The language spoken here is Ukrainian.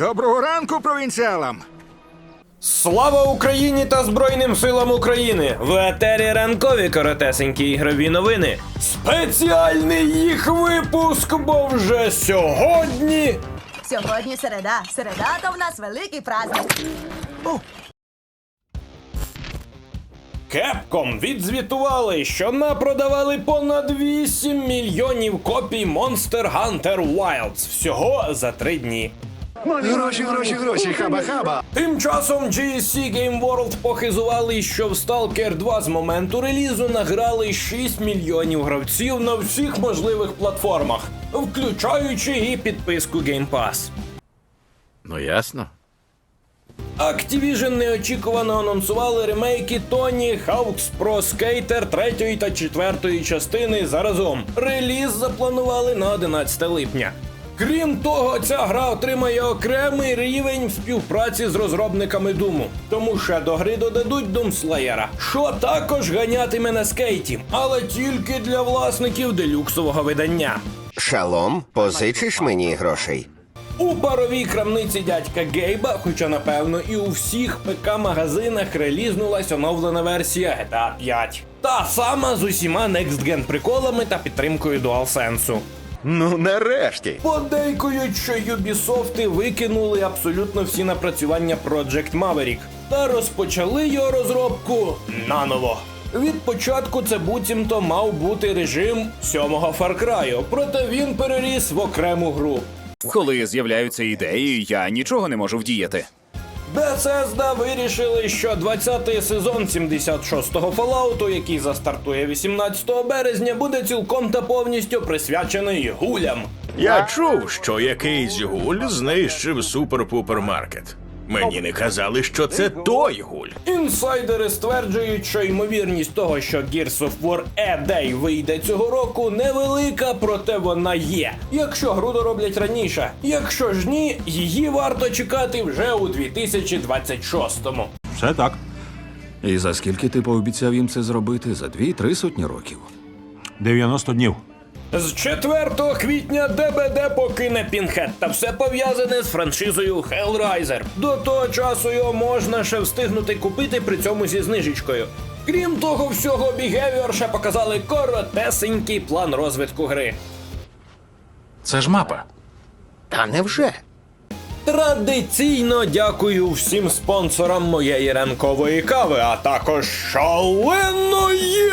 Доброго ранку, провінціалам! Слава Україні та Збройним силам України! В етері ранкові коротесенькі ігрові новини. Спеціальний їх випуск, бо вже сьогодні. Сьогодні середа. Середа то в нас великий праздник. Кепком відзвітували, що напродавали понад 8 мільйонів копій Monster Hunter Wilds всього за три дні. Гроші, гроші, гроші, хаба-хаба. Тим часом GSC Game World похизували, що в Stalker 2 з моменту релізу награли 6 мільйонів гравців на всіх можливих платформах, включаючи і підписку Game Pass. Ну ясно. Activision неочікувано анонсували ремейки Tony Hawk's Pro Skater 3 та 4 частини заразом. Реліз запланували на 11 липня. Крім того, ця гра отримає окремий рівень співпраці з розробниками Думу. Тому ще до гри додадуть Doom Slayer, що також ганятиме на скейті, але тільки для власників делюксового видання. Шалом, позичиш мені грошей? У паровій крамниці дядька Гейба, хоча напевно і у всіх ПК-магазинах релізнулась оновлена версія GTA 5. Та сама з усіма Next Gen приколами та підтримкою DualSense. Ну, нарешті. Подейкують, що Юбісофти викинули абсолютно всі напрацювання Project Maverick та розпочали його розробку наново. Від початку це буцімто мав бути режим сьомого Far Cry, проте він переріс в окрему гру. Коли з'являються ідеї, я нічого не можу вдіяти. Bethesda вирішили, що 20-й сезон 76-го Fallout, який застартує 18 березня, буде цілком та повністю присвячений гулям. Я чув, що якийсь гуль знищив супер-пупер-маркет. Мені не казали, що це той гуль. Інсайдери стверджують, що ймовірність того, що Gears of War E-Day вийде цього року, невелика, проте вона є. Якщо гру дороблять раніше, якщо ж ні, її варто чекати вже у 2026-му. Все так. І за скільки ти пообіцяв їм це зробити? За дві-три сотні років. 90 днів. З 4 квітня ДБД покине Пінхет та все пов'язане з франшизою Hellraiser. До того часу його можна ще встигнути купити при цьому зі знижечкою. Крім того всього, Behavior ще показали коротесенький план розвитку гри. Це ж мапа. Та невже? Традиційно дякую всім спонсорам моєї ранкової кави, а також шаленої